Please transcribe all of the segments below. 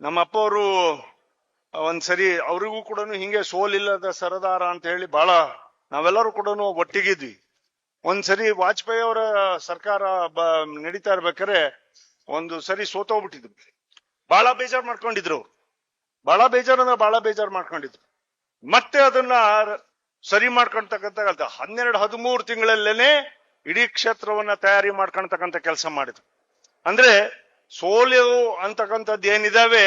ನಮ್ಮ ಅಪ್ಪವರು ಒಂದ್ಸರಿ ಅವರಿಗೂ ಕೂಡ ಹಿಂಗೆ ಸೋಲಿಲ್ಲದ ಸರದಾರ ಅಂತ ಹೇಳಿ ಬಹಳ ನಾವೆಲ್ಲರೂ ಕೂಡ ಒಟ್ಟಿಗಿದ್ವಿ. ಒಂದ್ಸರಿ ವಾಜಪೇಯಿ ಅವರ ಸರ್ಕಾರ ನಡೀತಾ ಇರ್ಬೇಕಾರೆ ಒಂದು ಸರಿ ಸೋತೋಗ್ಬಿಟ್ಟಿದ್ರು. ಬಹಳ ಬೇಜಾರ್ ಮಾಡ್ಕೊಂಡಿದ್ರು ಅವ್ರು. ಬಹಳ ಬೇಜಾರ್ ಅಂದ್ರೆ ಬಹಳ ಬೇಜಾರ್ ಮಾಡ್ಕೊಂಡಿದ್ರು. ಮತ್ತೆ ಅದನ್ನ ಸರಿ ಮಾಡ್ಕೊಳ್ತಕ್ಕಂತ ಹನ್ನೆರಡು, ಹದಿಮೂರು ತಿಂಗಳಲ್ಲೇನೆ ಇಡೀ ಕ್ಷೇತ್ರವನ್ನ ತಯಾರಿ ಮಾಡ್ಕೊಳ್ತಕ್ಕಂತ ಕೆಲಸ ಮಾಡಿದ್ರು. ಅಂದ್ರೆ ಸೋಲು ಅಂತಕ್ಕಂಥದ್ದು ಏನಿದಾವೆ?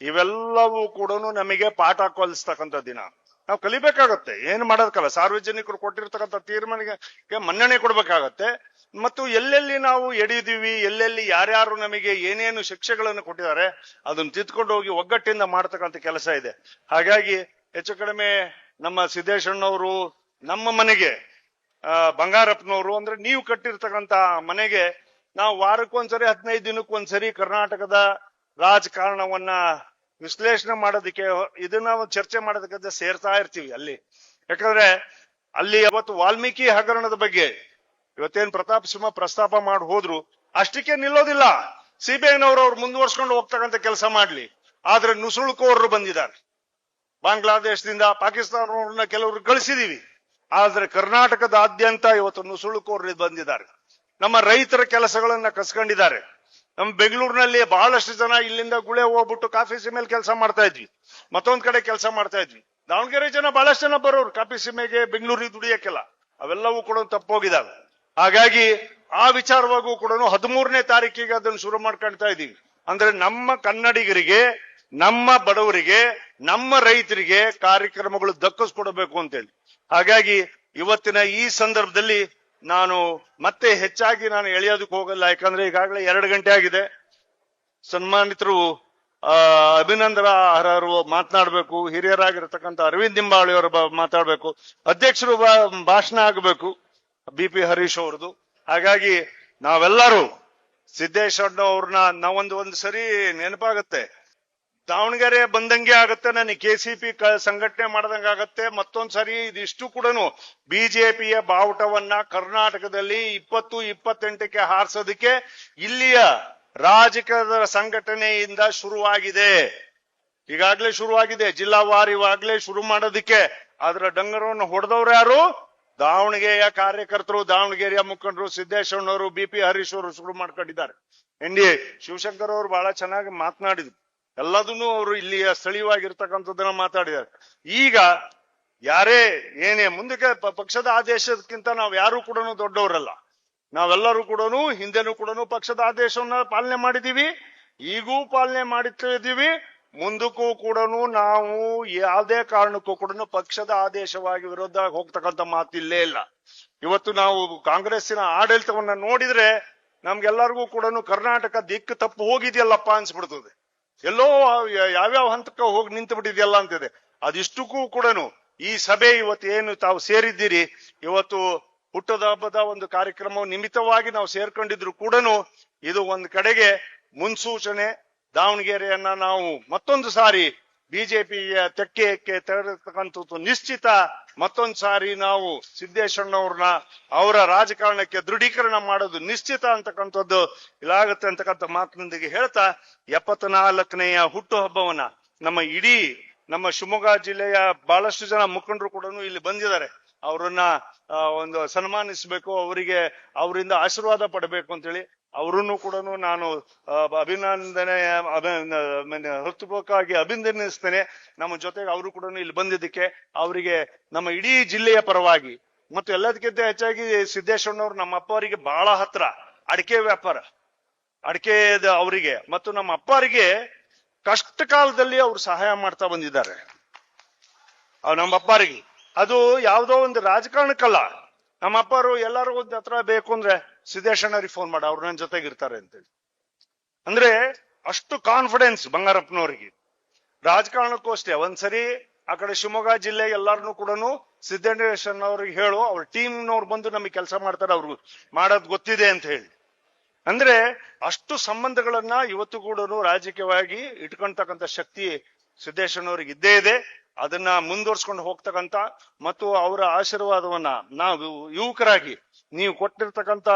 ಇವೆಲ್ಲವೂ ಕೂಡ ನಮಗೆ ಪಾಠ ಕಲಿಸ್ತಕ್ಕಂಥ ದಿನ. ನಾವು ಕಲಿಬೇಕಾಗತ್ತೆ. ಏನು ಮಾಡೋದಕ್ಕಲ್ಲ. ಸಾರ್ವಜನಿಕರು ಕೊಟ್ಟಿರ್ತಕ್ಕಂಥ ತೀರ್ಮಾನಕ್ಕೆ ಮನ್ನಣೆ ಕೊಡ್ಬೇಕಾಗತ್ತೆ. ಮತ್ತು ಎಲ್ಲೆಲ್ಲಿ ನಾವು ಎಡಿದೀವಿ, ಎಲ್ಲೆಲ್ಲಿ ಯಾರ್ಯಾರು ನಮಗೆ ಏನೇನು ಶಿಕ್ಷೆಗಳನ್ನು ಕೊಟ್ಟಿದ್ದಾರೆ, ಅದನ್ನ ತಿದ್ಕೊಂಡು ಹೋಗಿ ಒಗ್ಗಟ್ಟಿಂದ ಮಾಡ್ತಕ್ಕಂಥ ಕೆಲಸ ಇದೆ. ಹಾಗಾಗಿ ಹೆಚ್ಚು ಕಡಿಮೆ ನಮ್ಮ ಸಿದ್ದೇಶಣ್ಣವರು, ನಮ್ಮ ಮನೆಗೆ ಬಂಗಾರಪ್ಪನವರು ಅಂದ್ರೆ ನೀವು ಕಟ್ಟಿರ್ತಕ್ಕಂತ ಮನೆಗೆ ನಾವು ವಾರಕ್ಕೊಂದ್ಸರಿ, ಹದಿನೈದು ದಿನಕ್ಕೊಂದ್ಸರಿ ಕರ್ನಾಟಕದ ರಾಜಕಾರಣವನ್ನ ವಿಶ್ಲೇಷಣೆ ಮಾಡೋದಕ್ಕೆ, ಇದನ್ನ ಚರ್ಚೆ ಮಾಡೋದಕ್ಕೆ ಸೇರ್ತಾ ಇರ್ತೀವಿ ಅಲ್ಲಿ. ಯಾಕಂದ್ರೆ ಅಲ್ಲಿ ಅವತ್ತು ವಾಲ್ಮೀಕಿ ಹಗರಣದ ಬಗ್ಗೆ ಇವತ್ತೇನ್ ಪ್ರತಾಪ್ ಸಿಂಹ ಪ್ರಸ್ತಾಪ ಮಾಡಿ ಹೋದ್ರು, ಅಷ್ಟಕ್ಕೆ ನಿಲ್ಲೋದಿಲ್ಲ. ಸಿಬಿಐನವರು ಅವ್ರು ಮುಂದುವರ್ಸ್ಕೊಂಡು ಹೋಗ್ತಕ್ಕಂಥ ಕೆಲಸ ಮಾಡ್ಲಿ. ಆದ್ರೆ ನುಸುಳುಕೋರರು ಬಂದಿದ್ದಾರೆ. ಬಾಂಗ್ಲಾದೇಶದಿಂದ ಪಾಕಿಸ್ತಾನವ್ರನ್ನ ಕೆಲವರು ಕಳಿಸಿದೀವಿ. ಆದ್ರೆ ಕರ್ನಾಟಕದಾದ್ಯಂತ ಇವತ್ತು ನುಸುಳುಕೋರರು ಬಂದಿದ್ದಾರೆ. ನಮ್ಮ ರೈತರ ಕೆಲಸಗಳನ್ನ ಕಸ್ಕೊಂಡಿದ್ದಾರೆ. ನಮ್ಮ ಬೆಂಗಳೂರಿನಲ್ಲಿ ಬಹಳಷ್ಟು ಜನ ಇಲ್ಲಿಂದ ಗುಳೆ ಹೋಗ್ಬಿಟ್ಟು ಕಾಫಿ ಸೀಮೆಲ್ ಕೆಲಸ ಮಾಡ್ತಾ ಇದ್ವಿ. ಮತ್ತೊಂದ್ ಕಡೆ ಕೆಲಸ ಮಾಡ್ತಾ ಇದ್ವಿ. ದಾವಣಗೆರೆ ಜನ ಬಹಳಷ್ಟು ಜನ ಬರೋರು ಕಾಫಿ ಸೀಮೆಗೆ, ಬೆಂಗಳೂರಿಗೆ ದುಡಿಯಕ್ಕೆಲ್ಲ. ಅವೆಲ್ಲವೂ ಕೂಡ ತಪ್ಪೋಗಿದಾವೆ ಹಾಗಾಗಿ ಆ ವಿಚಾರವಾಗೂ ಕೂಡ ಹದಿಮೂರನೇ ತಾರೀಕಿಗೆ ಅದನ್ನು ಶುರು ಮಾಡ್ಕೊಳ್ತಾ ಇದೀವಿ ಅಂದ್ರೆ ನಮ್ಮ ಕನ್ನಡಿಗರಿಗೆ, ನಮ್ಮ ಬಡವರಿಗೆ, ನಮ್ಮ ರೈತರಿಗೆ ಕಾರ್ಯಕ್ರಮಗಳು ದಕ್ಕಿಸ್ಕೊಡ್ಬೇಕು ಅಂತೇಳಿ. ಹಾಗಾಗಿ ಇವತ್ತಿನ ಈ ಸಂದರ್ಭದಲ್ಲಿ ನಾನು ಮತ್ತೆ ಹೆಚ್ಚಾಗಿ ನಾನು ಎಳೆಯೋದಕ್ಕೆ ಹೋಗಲ್ಲ, ಯಾಕಂದ್ರೆ ಈಗಾಗಲೇ ಎರಡು ಗಂಟೆ ಆಗಿದೆ. ಸನ್ಮಾನಿತರು, ಆ, ಅಭಿನಂದನ ಅರ್ಹರು ಮಾತನಾಡಬೇಕು, ಹಿರಿಯರಾಗಿರ್ತಕ್ಕಂಥ ಅರವಿಂದ್ ನಿಂಬಾಳಿ ಅವರು ಮಾತಾಡಬೇಕು, ಅಧ್ಯಕ್ಷರು ಭಾಷಣ ಆಗಬೇಕು ಬಿ ಪಿ ಹರೀಶ್ ಅವ್ರದ್ದು. ಹಾಗಾಗಿ ನಾವೆಲ್ಲರೂ ಸಿದ್ದೇಶ್ವರ ಅವ್ರನ್ನ ನಾವೊಂದು, ಒಂದು ಸರಿ ನೆನಪಾಗತ್ತೆ. ದಾವಣಗೆರೆ ಬಂದಂಗೆ ಆಗತ್ತೆ, ನನಗೆ ಕೆ ಸಿ ಪಿ ಸಂಘಟನೆ ಮಾಡ್ದಂಗೆ ಆಗತ್ತೆ. ಮತ್ತೊಂದ್ ಸರಿ ಇದಿಷ್ಟು ಕೂಡ ಬಿಜೆಪಿಯ ಬಾವುಟವನ್ನ ಕರ್ನಾಟಕದಲ್ಲಿ ಇಪ್ಪತ್ತು, ಇಪ್ಪತ್ತೆಂಟಕ್ಕೆ ಹಾರಿಸೋದಕ್ಕೆ ಇಲ್ಲಿಯ ರಾಜಕೀಯದ ಸಂಘಟನೆಯಿಂದ ಶುರುವಾಗಿದೆ. ಈಗಾಗಲೇ ಶುರುವಾಗಿದೆ. ಜಿಲ್ಲಾವಾರು ಇವಾಗಲೇ ಶುರು ಮಾಡೋದಕ್ಕೆ. ಅದರ ಡಂಗರವನ್ನು ಹೊಡೆದವ್ರು ಯಾರು? ದಾವಣಗೆರೆಯ ಕಾರ್ಯಕರ್ತರು, ದಾವಣಗೆರೆಯ ಮುಖಂಡರು ಸಿದ್ದೇಶ್ವರನವರು, ಬಿ ಪಿ ಹರೀಶ್ ಅವರು ಶುರು ಮಾಡ್ಕೊಂಡಿದ್ದಾರೆ. ಎನ್ ಡಿ ಶಿವಶಂಕರ್ ಅವರು ಬಹಳ ಚೆನ್ನಾಗಿ ಮಾತನಾಡಿದ್ರು. ಎಲ್ಲದನ್ನು ಅವರು ಇಲ್ಲಿಯ ಸ್ಥಳೀಯವಾಗಿರ್ತಕ್ಕಂಥದ್ದನ್ನ ಮಾತಾಡಿದ್ದಾರೆ. ಈಗ ಯಾರೇ, ಏನೇ, ಮುಂದಕ್ಕೆ ಪಕ್ಷದ ಆದೇಶಕ್ಕಿಂತ ನಾವು ಯಾರು ಕೂಡ ದೊಡ್ಡವರಲ್ಲ. ನಾವೆಲ್ಲರೂ ಕೂಡ ಹಿಂದೆನೂ ಕೂಡ ಪಕ್ಷದ ಆದೇಶವನ್ನ ಪಾಲನೆ ಮಾಡಿದೀವಿ ಈಗೂ ಪಾಲನೆ ಮಾಡಿದ್ದೀವಿ ಮುಂದಕ್ಕೂ ಕೂಡ ನಾವು ಯಾವುದೇ ಕಾರಣಕ್ಕೂ ಕೂಡ ಪಕ್ಷದ ಆದೇಶವಾಗಿ ವಿರುದ್ಧ ಹೋಗ್ತಕ್ಕಂಥ ಮಾತಿಲ್ಲೇ ಇಲ್ಲ. ಇವತ್ತು ನಾವು ಕಾಂಗ್ರೆಸ್ಸಿನ ಆಡಳಿತವನ್ನ ನೋಡಿದ್ರೆ ನಮ್ಗೆಲ್ಲರಿಗೂ ಕೂಡ ಕರ್ನಾಟಕ ದಿಕ್ಕು ತಪ್ಪು ಹೋಗಿದೆಯಲ್ಲಪ್ಪ ಅನ್ಸ್ಬಿಡ್ತದೆ. ಎಲ್ಲೋ ಯಾವ್ಯಾವ ಹಂತಕ್ಕೆ ಹೋಗಿ ನಿಂತು ಬಿಟ್ಟಿದೆಯಲ್ಲ ಅಂತಿದೆ. ಅದಿಷ್ಟಕ್ಕೂ ಕೂಡ ಈ ಸಭೆ ಇವತ್ತು ಏನು ತಾವು ಸೇರಿದ್ದೀರಿ, ಇವತ್ತು ಹುಟ್ಟದ ಹಬ್ಬದ ಒಂದು ಕಾರ್ಯಕ್ರಮ ನಿಮಿತ್ತವಾಗಿ ನಾವು ಸೇರ್ಕೊಂಡಿದ್ರು ಕೂಡ ಇದು ಒಂದು ಕಡೆಗೆ ಮುನ್ಸೂಚನೆ, ದಾವಣಗೆರೆಯನ್ನ ನಾವು ಮತ್ತೊಂದು ಸಾರಿ ಬಿಜೆಪಿಯ ತೆಕ್ಕೆಯಕ್ಕೆ ತೆರತಕ್ಕಂಥದ್ದು ನಿಶ್ಚಿತ ಮತ್ತೊಂದು ಸಾರಿ ನಾವು ಸಿದ್ದೇಶ್ವರನವ್ರನ್ನ ಅವರ ರಾಜಕಾರಣಕ್ಕೆ ದೃಢೀಕರಣ ಮಾಡೋದು ನಿಶ್ಚಿತ ಅಂತಕ್ಕಂಥದ್ದು ಇಲ್ಲಾಗತ್ತೆ ಅಂತಕ್ಕಂಥ ಮಾತಿನೊಂದಿಗೆ ಹೇಳ್ತಾ, ಎಪ್ಪತ್ನಾಲ್ಕನೆಯ ಹುಟ್ಟುಹಬ್ಬವನ್ನ ನಮ್ಮ ಇಡೀ ನಮ್ಮ ಶಿವಮೊಗ್ಗ ಜಿಲ್ಲೆಯ ಬಹಳಷ್ಟು ಜನ ಮುಖಂಡರು ಕೂಡ ಇಲ್ಲಿ ಬಂದಿದ್ದಾರೆ. ಅವರನ್ನ ಒಂದು ಸನ್ಮಾನಿಸಬೇಕು, ಅವರಿಗೆ ಅವರಿಂದ ಆಶೀರ್ವಾದ ಪಡಬೇಕು ಅಂತೇಳಿ ಅವರನ್ನು ಕೂಡ ನಾನು ಅಭಿನಂದನೆ ಅಭಿ- ಹೃತ್ಪೂರ್ವಕವಾಗಿ ಅಭಿನಂದಿಸ್ತೇನೆ ನಮ್ಮ ಜೊತೆಗೆ ಅವರು ಕೂಡ ಇಲ್ಲಿ ಬಂದಿದ್ದಕ್ಕೆ ಅವರಿಗೆ ನಮ್ಮ ಇಡೀ ಜಿಲ್ಲೆಯ ಪರವಾಗಿ, ಮತ್ತು ಎಲ್ಲದಕ್ಕಿಂತ ಹೆಚ್ಚಾಗಿ ಸಿದ್ದೇಶ್ವರನವರು ನಮ್ಮ ಅಪ್ಪ ಅವರಿಗೆ ಬಹಳ ಹತ್ರ, ಅಡಿಕೆ ವ್ಯಾಪಾರ ಅಡಿಕೆ ಅವರಿಗೆ, ಮತ್ತು ನಮ್ಮ ಅಪ್ಪರಿಗೆ ಕಷ್ಟ ಕಾಲದಲ್ಲಿ ಅವರು ಸಹಾಯ ಮಾಡ್ತಾ ಬಂದಿದ್ದಾರೆ. ನಮ್ಮ ಅಪ್ಪರಿಗೆ ಅದು ಯಾವುದೋ ಒಂದು ರಾಜಕಾರಣಕ್ಕಲ್ಲ. ನಮ್ಮ ಅಪ್ಪರು ಎಲ್ಲರಿಗೂ ಹತ್ರ ಬೇಕು ಅಂದ್ರೆ ಸಿದ್ದೇಶಣ್ಣವ್ರಿಗೆ ಫೋನ್ ಮಾಡಿ, ಅವ್ರು ನನ್ನ ಜೊತೆಗೆ ಇರ್ತಾರೆ ಅಂತೇಳಿ. ಅಂದ್ರೆ ಅಷ್ಟು ಕಾನ್ಫಿಡೆನ್ಸ್ ಬಂಗಾರಪ್ಪನವರಿಗೆ. ರಾಜಕಾರಣಕ್ಕೂ ಅಷ್ಟೇ, ಒಂದ್ಸರಿ ಆ ಕಡೆ ಶಿವಮೊಗ್ಗ ಜಿಲ್ಲೆ ಎಲ್ಲಾರನು ಕೂಡ ಸಿದ್ದೇಶ್ವರನ್ ಅವ್ರಿಗೆ ಹೇಳು, ಅವ್ರ ಟೀಮ್ನವ್ರು ಬಂದು ನಮಗೆ ಕೆಲಸ ಮಾಡ್ತಾರೆ, ಅವ್ರಿಗೆ ಮಾಡೋದ್ ಗೊತ್ತಿದೆ ಅಂತ ಹೇಳಿ. ಅಂದ್ರೆ ಅಷ್ಟು ಸಂಬಂಧಗಳನ್ನ ಇವತ್ತು ಕೂಡ ರಾಜಕೀಯವಾಗಿ ಇಟ್ಕೊಂಡ್ತಕ್ಕಂಥ ಶಕ್ತಿ ಸಿದ್ದೇಶ್ವರನವ್ರಿಗೆ ಇದ್ದೇ ಇದೆ. ಅದನ್ನ ಮುಂದುವರ್ಸ್ಕೊಂಡು ಹೋಗ್ತಕ್ಕಂತ ಮತ್ತು ಅವರ ಆಶೀರ್ವಾದವನ್ನ ನಾವು ಯುವಕರಾಗಿ ನೀವು ಕೊಟ್ಟಿರ್ತಕ್ಕಂತ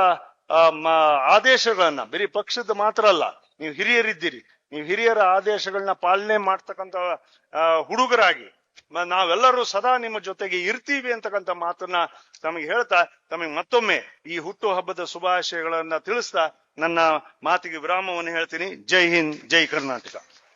ಆದೇಶಗಳನ್ನ, ಬರೀ ಪಕ್ಷದ ಮಾತ್ರ ಅಲ್ಲ, ನೀವು ಹಿರಿಯರಿದ್ದೀರಿ. ನೀವು ಹಿರಿಯರ ಆದೇಶಗಳನ್ನ ಪಾಲನೆ ಮಾಡ್ತಕ್ಕಂತ ಹುಡುಗರಾಗಿ ನಾವೆಲ್ಲರೂ ಸದಾ ನಿಮ್ಮ ಜೊತೆಗೆ ಇರ್ತೀವಿ ಅಂತಕ್ಕಂಥ ಮಾತನ್ನ ತಮಗೆ ಹೇಳ್ತಾ, ತಮಗೆ ಮತ್ತೊಮ್ಮೆ ಈ ಹುಟ್ಟು ಹಬ್ಬದ ಶುಭಾಶಯಗಳನ್ನ ತಿಳಿಸ್ತಾ ನನ್ನ ಮಾತಿಗೆ ವಿರಾಮವನ್ನು ಹೇಳ್ತೀನಿ. ಜೈ ಹಿಂದ್, ಜೈ ಕರ್ನಾಟಕ.